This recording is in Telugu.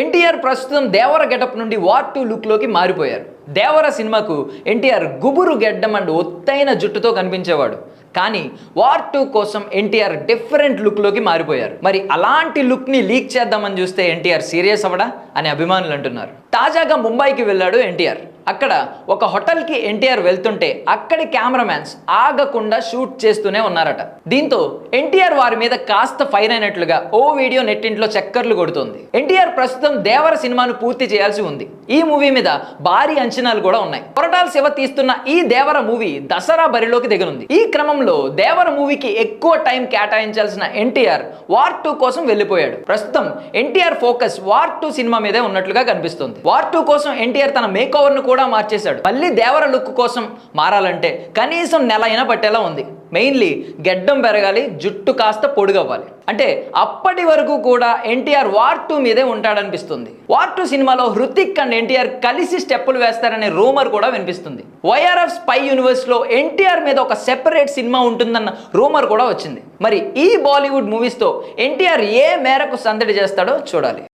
ఎన్టీఆర్ ప్రస్తుతం దేవర గెటప్ నుండి వార్ టూ లుక్లోకి మారిపోయారు. దేవర సినిమాకు ఎన్టీఆర్ గుబురు గెడ్డం అండ్ ఒత్తైన జుట్టుతో కనిపించేవాడు. కానీ వార్ టూ కోసం ఎన్టీఆర్ డిఫరెంట్ లుక్లోకి మారిపోయారు. మరి అలాంటి లుక్ని లీక్ చేద్దామని చూస్తే ఎన్టీఆర్ సీరియస్ అవడా అని అభిమానులు అంటున్నారు. తాజాగా ముంబైకి వెళ్ళాడు ఎన్టీఆర్. అక్కడ ఒక హోటల్కి ఎన్టీఆర్ వెళ్తుంటే అక్కడి కెమెరామ్యాన్స్ ఆగకుండా షూట్ చేస్తూనే ఉన్నారట. దీంతో ఎన్టీఆర్ వారి మీద కాస్త ఫైర్ అయినట్లుగా ఓ వీడియో నెట్టింట్లో చక్కర్లు కొడుతుంది. ఎన్టీఆర్ ప్రస్తుతం దేవర సినిమాను పూర్తి చేయాల్సి ఉంది. ఈ మూవీ మీద భారీ అంచనాలు కూడా ఉన్నాయి. కొరటాల శివ తీస్తున్న ఈ దేవర మూవీ దసరా బరిలోకి దిగనుంది. ఈ క్రమంలో దేవర మూవీకి ఎక్కువ టైం కేటాయించాల్సిన ఎన్టీఆర్ వార్ టూ కోసం వెళ్ళిపోయాడు. ప్రస్తుతం NTR focus war two cinema మీదే ఉన్నట్లుగా కనిపిస్తుంది. వార్ టూ కోసం ఎన్టీఆర్ తన మేక్ ఓవర్ కూడా కూడా మార్చేశాడు. మళ్ళీ దేవర లుక్ కోసం మారాలంటే కనీసం నెల అయినా పట్టేలా ఉంది. మెయిన్లీ గెడ్డం పెరగాలి జుట్టు కాస్త పొడుగవ్వాలి. అంటే అప్పటి వరకు కూడా ఎన్టీఆర్ వార్ టూ మీదే ఉంటాడనిపిస్తుంది. వార్ టూ సినిమాలో హృతిక్ అండ్ ఎన్టీఆర్ కలిసి స్టెప్పులు వేస్తారనే రూమర్ కూడా వినిపిస్తుంది. వైఆర్ఎఫ్ స్పై యూనివర్స్లో ఎన్టీఆర్ మీద ఒక సెపరేట్ సినిమా ఉంటుందన్న రూమర్ కూడా వచ్చింది. మరి ఈ బాలీవుడ్ మూవీస్తో ఎన్టీఆర్ ఏ మేరకు సందడి చేస్తాడో చూడాలి.